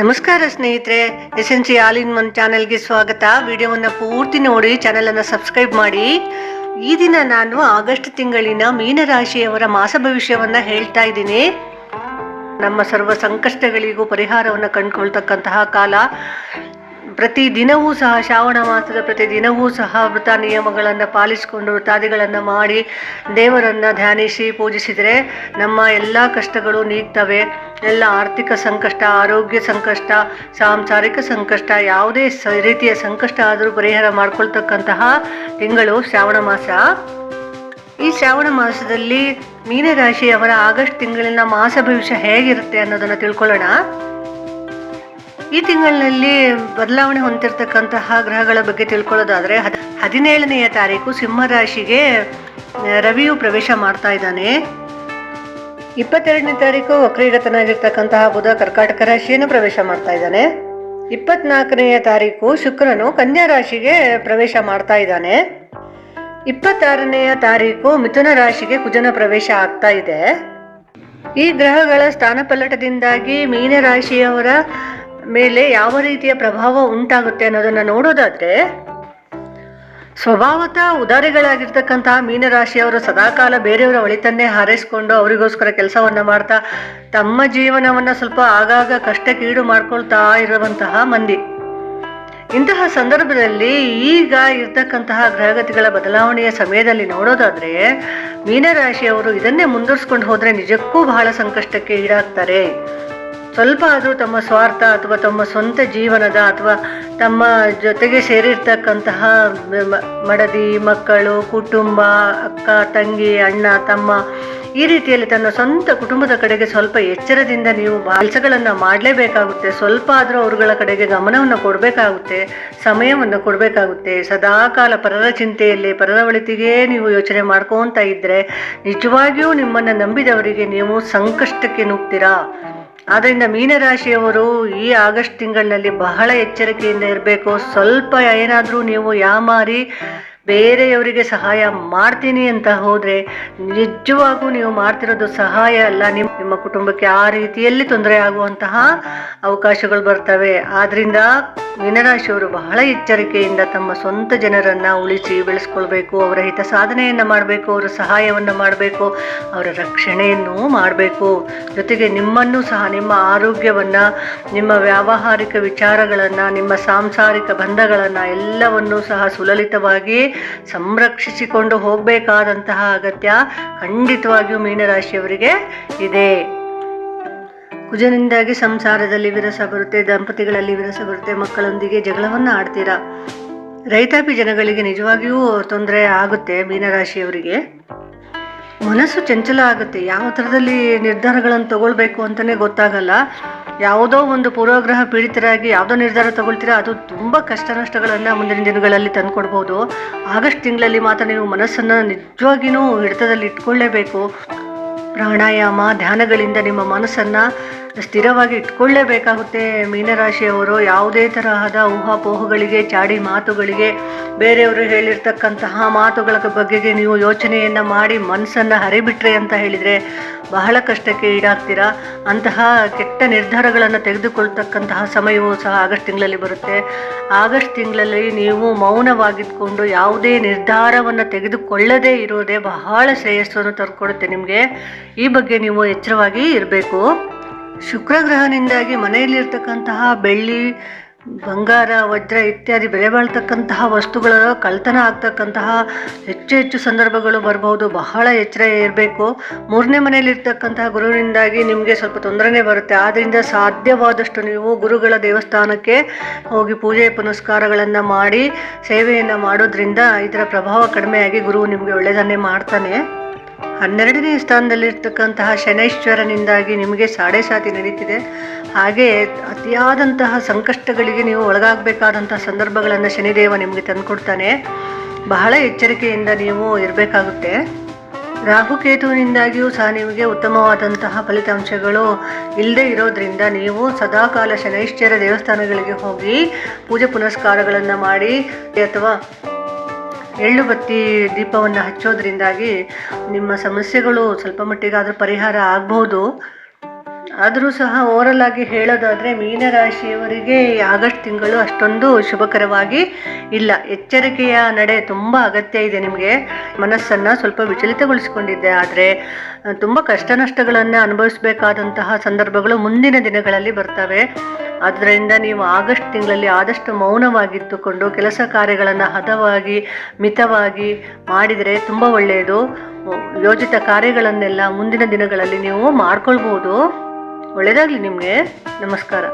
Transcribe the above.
ನಮಸ್ಕಾರ ಸ್ನೇಹಿತರೆ S N C all in one ಚಾನೆಲ್ಗೆ ಸ್ವಾಗತ. ವಿಡಿಯೋವನ್ನು ಪೂರ್ತಿ ನೋಡಿ, ಚಾನೆಲನ್ನು ಸಬ್ಸ್ಕ್ರೈಬ್ ಮಾಡಿ. ಈ ದಿನ ನಾನು ಆಗಸ್ಟ್ ತಿಂಗಳಿನ ಮೀನರಾಶಿಯವರ ಮಾಸ ಭವಿಷ್ಯವನ್ನು ಹೇಳ್ತಾ ಇದ್ದೀನಿ. ನಮ್ಮ ಸರ್ವ ಸಂಕಷ್ಟಗಳಿಗೂ ಪರಿಹಾರವನ್ನು ಕಂಡುಕೊಳ್ತಕ್ಕಂತಹ ಕಾಲ. ಪ್ರತಿ ದಿನವೂ ಸಹ ಶ್ರಾವಣ ಮಾಸದ ಪ್ರತಿ ದಿನವೂ ಸಹ ವೃತ ನಿಯಮಗಳನ್ನು ಪಾಲಿಸಿಕೊಂಡು ವೃತಾದಿಗಳನ್ನು ಮಾಡಿ ದೇವರನ್ನು ಧ್ಯಾನಿಸಿ ಪೂಜಿಸಿದರೆ ನಮ್ಮ ಎಲ್ಲ ಕಷ್ಟಗಳು ನೀಗ್ತವೆ. ಎಲ್ಲ ಆರ್ಥಿಕ ಸಂಕಷ್ಟ, ಆರೋಗ್ಯ ಸಂಕಷ್ಟ, ಸಾಂಸಾರಿಕ ಸಂಕಷ್ಟ, ಯಾವುದೇ ರೀತಿಯ ಸಂಕಷ್ಟ ಆದರೂ ಪರಿಹಾರ ಮಾಡಿಕೊಳ್ತಕ್ಕಂತಹ ತಿಂಗಳು ಶ್ರಾವಣ ಮಾಸ. ಈ ಶ್ರಾವಣ ಮಾಸದಲ್ಲಿ ಮೀನರಾಶಿಯವರ ಆಗಸ್ಟ್ ತಿಂಗಳಿನ ಮಾಸ ಭವಿಷ್ಯ ಹೇಗಿರುತ್ತೆ ಅನ್ನೋದನ್ನು ತಿಳ್ಕೊಳ್ಳೋಣ. ಈ ತಿಂಗಳಿನಲ್ಲಿ ಬದಲಾವಣೆ ಹೊಂದಿರತಕ್ಕಂತಹ ಗ್ರಹಗಳ ಬಗ್ಗೆ ತಿಳ್ಕೊಳ್ಳೋದಾದ್ರೆ, ಹದ್- ಹದಿನೇಳನೆಯ ತಾರೀಕು ಸಿಂಹ ರಾಶಿಗೆ ರವಿಯು ಪ್ರವೇಶ ಮಾಡ್ತಾ ಇದ್ದಾನೆ. ಇಪ್ಪತ್ತೆರಡನೇ ತಾರೀಕು ವಕ್ರೀಗತನಾಗಿರ್ತಕ್ಕಂತಹ ಬುಧ ಕರ್ಕಾಟಕ ರಾಶಿಯನ್ನು ಪ್ರವೇಶ ಮಾಡ್ತಾ ಇದ್ದಾನೆ. ಇಪ್ಪತ್ನಾಲ್ಕನೆಯ ತಾರೀಕು ಶುಕ್ರನು ಕನ್ಯಾ ರಾಶಿಗೆ ಪ್ರವೇಶ ಮಾಡ್ತಾ ಇದ್ದಾನೆ. ಇಪ್ಪತ್ತಾರನೆಯ ತಾರೀಕು ಮಿಥುನ ರಾಶಿಗೆ ಕುಜನ ಪ್ರವೇಶ ಆಗ್ತಾ ಇದೆ. ಈ ಗ್ರಹಗಳ ಸ್ಥಾನಪಲ್ಲಟದಿಂದಾಗಿ ಮೀನರಾಶಿಯವರ ಮೇಲೆ ಯಾವ ರೀತಿಯ ಪ್ರಭಾವ ಉಂಟಾಗುತ್ತೆ ಅನ್ನೋದನ್ನ ನೋಡೋದಾದ್ರೆ, ಸ್ವಭಾವತ ಉದಾರಿಗಳಾಗಿರ್ತಕ್ಕಂತಹ ಮೀನರಾಶಿಯವರು ಸದಾಕಾಲ ಬೇರೆಯವರ ಒಳಿತನ್ನೇ ಹಾರೈಸ್ಕೊಂಡು ಅವರಿಗೋಸ್ಕರ ಕೆಲಸವನ್ನ ಮಾಡ್ತಾ, ತಮ್ಮ ಜೀವನವನ್ನ ಸ್ವಲ್ಪ ಆಗಾಗ ಕಷ್ಟಕ್ಕೀಡು ಮಾಡ್ಕೊಳ್ತಾ ಇರುವಂತಹ ಮಂದಿ. ಇಂತಹ ಸಂದರ್ಭದಲ್ಲಿ ಈಗ ಇರ್ತಕ್ಕಂತಹ ಗ್ರಹಗತಿಗಳ ಬದಲಾವಣೆಯ ಸಮಯದಲ್ಲಿ ನೋಡೋದಾದ್ರೆ, ಮೀನರಾಶಿಯವರು ಇದನ್ನೇ ಮುಂದುವರ್ಸ್ಕೊಂಡು ಹೋದ್ರೆ ನಿಜಕ್ಕೂ ಬಹಳ ಸಂಕಷ್ಟಕ್ಕೆ ಈಡಾಗ್ತಾರೆ. ಸ್ವಲ್ಪ ಆದರೂ ತಮ್ಮ ಸ್ವಾರ್ಥ ಅಥವಾ ತಮ್ಮ ಸ್ವಂತ ಜೀವನದ ಅಥವಾ ತಮ್ಮ ಜೊತೆಗೆ ಸೇರಿರ್ತಕ್ಕಂತಹ ಮಡದಿ, ಮಕ್ಕಳು, ಕುಟುಂಬ, ಅಕ್ಕ, ತಂಗಿ, ಅಣ್ಣ, ತಮ್ಮ ಈ ರೀತಿಯಲ್ಲಿ ತನ್ನ ಸ್ವಂತ ಕುಟುಂಬದ ಕಡೆಗೆ ಸ್ವಲ್ಪ ಎಚ್ಚರದಿಂದ ನೀವು ಕೆಲಸಗಳನ್ನು ಮಾಡಲೇಬೇಕಾಗುತ್ತೆ. ಸ್ವಲ್ಪ ಆದರೂ ಅವರುಗಳ ಕಡೆಗೆ ಗಮನವನ್ನು ಕೊಡಬೇಕಾಗುತ್ತೆ, ಸಮಯವನ್ನು ಕೊಡಬೇಕಾಗುತ್ತೆ. ಸದಾಕಾಲ ಪರರ ಚಿಂತೆಯಲ್ಲಿ, ಪರರ ಒಳಿತಿಗೆ ನೀವು ಯೋಚನೆ ಮಾಡ್ಕೊತ ಇದ್ದರೆ ನಿಜವಾಗಿಯೂ ನಿಮ್ಮನ್ನು ನಂಬಿದವರಿಗೆ ನೀವು ಸಂಕಷ್ಟಕ್ಕೆ ನುಗ್ತೀರಾ? ಆದ್ದರಿಂದ ಮೀನರಾಶಿಯವರು ಈ ಆಗಸ್ಟ್ ತಿಂಗಳಿನಲ್ಲಿ ಬಹಳ ಎಚ್ಚರಿಕೆಯಿಂದ ಇರಬೇಕು. ಸ್ವಲ್ಪ ಏನಾದರೂ ನೀವು ಯಾಮಾರಿ ಬೇರೆಯವರಿಗೆ ಸಹಾಯ ಮಾಡ್ತೀನಿ ಅಂತ ಹೋದರೆ ನಿಜವಾಗೂ ನೀವು ಮಾಡ್ತಿರೋದು ಸಹಾಯ ಅಲ್ಲ. ನಿಮ್ಮ ನಿಮ್ಮ ಕುಟುಂಬಕ್ಕೆ ಆ ರೀತಿಯಲ್ಲಿ ತೊಂದರೆ ಆಗುವಂತಹ ಅವಕಾಶಗಳು ಬರ್ತವೆ. ಆದ್ರಿಂದ ಮೀನರಾಶಿಯವರು ಬಹಳ ಎಚ್ಚರಿಕೆಯಿಂದ ತಮ್ಮ ಸ್ವಂತ ಜನರನ್ನು ಉಳಿಸಿ ಬೆಳೆಸ್ಕೊಳ್ಬೇಕು, ಅವರ ಹಿತ ಸಾಧನೆಯನ್ನು ಮಾಡಬೇಕು, ಅವರ ಸಹಾಯವನ್ನು ಮಾಡಬೇಕು, ಅವರ ರಕ್ಷಣೆಯನ್ನು ಮಾಡಬೇಕು. ಜೊತೆಗೆ ನಿಮ್ಮನ್ನು ಸಹ, ನಿಮ್ಮ ಆರೋಗ್ಯವನ್ನ, ನಿಮ್ಮ ವ್ಯಾವಹಾರಿಕ ವಿಚಾರಗಳನ್ನು, ನಿಮ್ಮ ಸಾಂಸಾರಿಕ ಬಂಧಗಳನ್ನು ಎಲ್ಲವನ್ನೂ ಸಹ ಸುಲಲಿತವಾಗಿ ಸಂರಕ್ಷಿಸಿಕೊಂಡು ಹೋಗಬೇಕಾದಂತಹ ಅಗತ್ಯ ಖಂಡಿತವಾಗಿಯೂ ಮೀನರಾಶಿಯವರಿಗೆ ಇದೆ. ಕುಜನಿಂದಾಗಿ ಸಂಸಾರದಲ್ಲಿ ವಿರಸ ಬರುತ್ತೆ, ದಂಪತಿಗಳಲ್ಲಿ ವಿರಸ ಬರುತ್ತೆ, ಮಕ್ಕಳೊಂದಿಗೆ ಜಗಳವನ್ನು ಆಡ್ತೀರಾ? ರೈತಾಪಿ ಜನಗಳಿಗೆ ನಿಜವಾಗಿಯೂ ತೊಂದರೆ ಆಗುತ್ತೆ ಮೀನರಾಶಿಯವರಿಗೆ. ಮನಸ್ಸು ಚಂಚಲ ಆಗುತ್ತೆ. ಯಾವ ಥರದಲ್ಲಿ ನಿರ್ಧಾರಗಳನ್ನು ತಗೊಳ್ಬೇಕು ಅಂತಲೇ ಗೊತ್ತಾಗಲ್ಲ. ಯಾವುದೋ ಒಂದು ಪೂರ್ವಗ್ರಹ ಪೀಡಿತರಾಗಿ ಯಾವುದೋ ನಿರ್ಧಾರ ತಗೊಳ್ತೀರಾ? ಅದು ತುಂಬ ಕಷ್ಟ ನಷ್ಟಗಳನ್ನು ಮುಂದಿನ ದಿನಗಳಲ್ಲಿ ತಂದುಕೊಡ್ಬೋದು. ಆಗಸ್ಟ್ ತಿಂಗಳಲ್ಲಿ ಮಾತ್ರ ನೀವು ಮನಸ್ಸನ್ನು ನಿಜವಾಗಿಯೂ ಹಿಡಿತದಲ್ಲಿ ಇಟ್ಕೊಳ್ಳೇಬೇಕು. ಪ್ರಾಣಾಯಾಮ, ಧ್ಯಾನಗಳಿಂದ ನಿಮ್ಮ ಮನಸ್ಸನ್ನು ಸ್ಥಿರವಾಗಿ ಇಟ್ಕೊಳ್ಳೇಬೇಕಾಗುತ್ತೆ. ಮೀನರಾಶಿಯವರು ಯಾವುದೇ ತರಹದ ಊಹಾಪೋಹಗಳಿಗೆ, ಚಾಡಿ ಮಾತುಗಳಿಗೆ, ಬೇರೆಯವರು ಹೇಳಿರ್ತಕ್ಕಂತಹ ಮಾತುಗಳ ಬಗೆಗೆ ನೀವು ಯೋಚನೆಯನ್ನು ಮಾಡಿ ಮನಸ್ಸನ್ನು ಹರಿಬಿಟ್ರೆ ಅಂತ ಹೇಳಿದರೆ ಬಹಳ ಕಷ್ಟಕ್ಕೆ ಈಡಾಗ್ತೀರಾ? ಅಂತಹ ಕೆಟ್ಟ ನಿರ್ಧಾರಗಳನ್ನು ತೆಗೆದುಕೊಳ್ತಕ್ಕಂತಹ ಸಮಯವೂ ಸಹ ಆಗಸ್ಟ್ ತಿಂಗಳಲ್ಲಿ ಬರುತ್ತೆ. ಆಗಸ್ಟ್ ತಿಂಗಳಲ್ಲಿ ನೀವು ಮೌನವಾಗಿದ್ಕೊಂಡು ಯಾವುದೇ ನಿರ್ಧಾರವನ್ನು ತೆಗೆದುಕೊಳ್ಳದೇ ಇರೋದೇ ಬಹಳ ಶ್ರೇಯಸ್ಸನ್ನು ತರ್ಕೊಡುತ್ತೆ ನಿಮಗೆ. ಈ ಬಗ್ಗೆ ನೀವು ಎಚ್ಚರವಾಗಿ ಇರಬೇಕು. ಶುಕ್ರ ಗ್ರಹನಿಂದಾಗಿ ಮನೆಯಲ್ಲಿರ್ತಕ್ಕಂತಹ ಬೆಳ್ಳಿ, ಬಂಗಾರ, ವಜ್ರ ಇತ್ಯಾದಿ ಬೆಲೆ ಬಾಳ್ತಕ್ಕಂತಹ ವಸ್ತುಗಳ ಕಳ್ತನ ಆಗ್ತಕ್ಕಂತಹ ಹೆಚ್ಚು ಹೆಚ್ಚು ಸಂದರ್ಭಗಳು ಬರಬಹುದು ಬಹಳ ಎಚ್ಚರ ಇರಬೇಕು. ಮೂರನೇ ಮನೆಯಲ್ಲಿರ್ತಕ್ಕಂತಹ ಗುರುವಿನಿಂದಾಗಿ ನಿಮಗೆ ಸ್ವಲ್ಪ ತೊಂದರೆನೇ ಬರುತ್ತೆ. ಆದ್ದರಿಂದ ಸಾಧ್ಯವಾದಷ್ಟು ನೀವು ಗುರುಗಳ ದೇವಸ್ಥಾನಕ್ಕೆ ಹೋಗಿ ಪೂಜೆ ಪುನಸ್ಕಾರಗಳನ್ನು ಮಾಡಿ, ಸೇವೆಯನ್ನು ಮಾಡೋದ್ರಿಂದ ಇದರ ಪ್ರಭಾವ ಕಡಿಮೆಯಾಗಿ ಗುರು ನಿಮಗೆ ಒಳ್ಳೆಯದನ್ನೇ ಮಾಡ್ತಾನೆ. ಹನ್ನೆರಡನೇ ಸ್ಥಾನದಲ್ಲಿರ್ತಕ್ಕಂತಹ ಶನೈಶ್ವರನಿಂದಾಗಿ ನಿಮಗೆ ಸಾಡೆ ಸಾತಿ ನಡೀತಿದೆ. ಹಾಗೆ ಅತಿಯಾದಂತಹ ಸಂಕಷ್ಟಗಳಿಗೆ ನೀವು ಒಳಗಾಗಬೇಕಾದಂತಹ ಸಂದರ್ಭಗಳನ್ನು ಶನಿದೇವ ನಿಮಗೆ ತಂದುಕೊಡ್ತಾನೆ. ಬಹಳ ಎಚ್ಚರಿಕೆಯಿಂದ ನೀವು ಇರಬೇಕಾಗುತ್ತೆ. ರಾಹುಕೇತುವಿನಿಂದಾಗಿಯೂ ಸಹ ನಿಮಗೆ ಉತ್ತಮವಾದಂತಹ ಫಲಿತಾಂಶಗಳು ಇಲ್ಲದೆ ಇರೋದ್ರಿಂದ ನೀವು ಸದಾಕಾಲ ಶನೈಶ್ಚರ ದೇವಸ್ಥಾನಗಳಿಗೆ ಹೋಗಿ ಪೂಜೆ ಪುನಸ್ಕಾರಗಳನ್ನು ಮಾಡಿ, ಅಥವಾ ಎಳ್ಳು ಬತ್ತಿ ದೀಪವನ್ನು ಹಚ್ಚೋದ್ರಿಂದಾಗಿ ನಿಮ್ಮ ಸಮಸ್ಯೆಗಳು ಸ್ವಲ್ಪ ಮಟ್ಟಿಗಾದರೂ ಪರಿಹಾರ ಆಗ್ಬೋದು. ಆದರೂ ಸಹ ಓರಲ್ ಆಗಿ ಹೇಳೋದಾದರೆ ಮೀನರಾಶಿಯವರಿಗೆ ಆಗಸ್ಟ್ ತಿಂಗಳು ಅಷ್ಟೊಂದು ಶುಭಕರವಾಗಿ ಇಲ್ಲ. ಎಚ್ಚರಿಕೆಯ ನಡೆ ತುಂಬ ಅಗತ್ಯ ಇದೆ ನಿಮಗೆ. ಮನಸ್ಸನ್ನು ಸ್ವಲ್ಪ ವಿಚಲಿತಗೊಳಿಸಿಕೊಂಡಿದ್ದೆ. ಆದರೆ ತುಂಬ ಕಷ್ಟ ನಷ್ಟಗಳನ್ನು ಅನುಭವಿಸಬೇಕಾದಂತಹ ಸಂದರ್ಭಗಳು ಮುಂದಿನ ದಿನಗಳಲ್ಲಿ ಬರ್ತವೆ. ಆದ್ದರಿಂದ ನೀವು ಆಗಸ್ಟ್ ತಿಂಗಳಲ್ಲಿ ಆದಷ್ಟು ಮೌನವಾಗಿದ್ದುಕೊಂಡು ಕೆಲಸ ಕಾರ್ಯಗಳನ್ನು ಹದವಾಗಿ, ಮಿತವಾಗಿ ಮಾಡಿದರೆ ತುಂಬ ಒಳ್ಳೆಯದು. ಯೋಜಿತ ಕಾರ್ಯಗಳನ್ನೆಲ್ಲ ಮುಂದಿನ ದಿನಗಳಲ್ಲಿ ನೀವು ಮಾಡ್ಕೊಳ್ಬೋದು. ಒಳ್ಳೆಯದಾಗಲಿ ನಿಮಗೆ. ನಮಸ್ಕಾರ.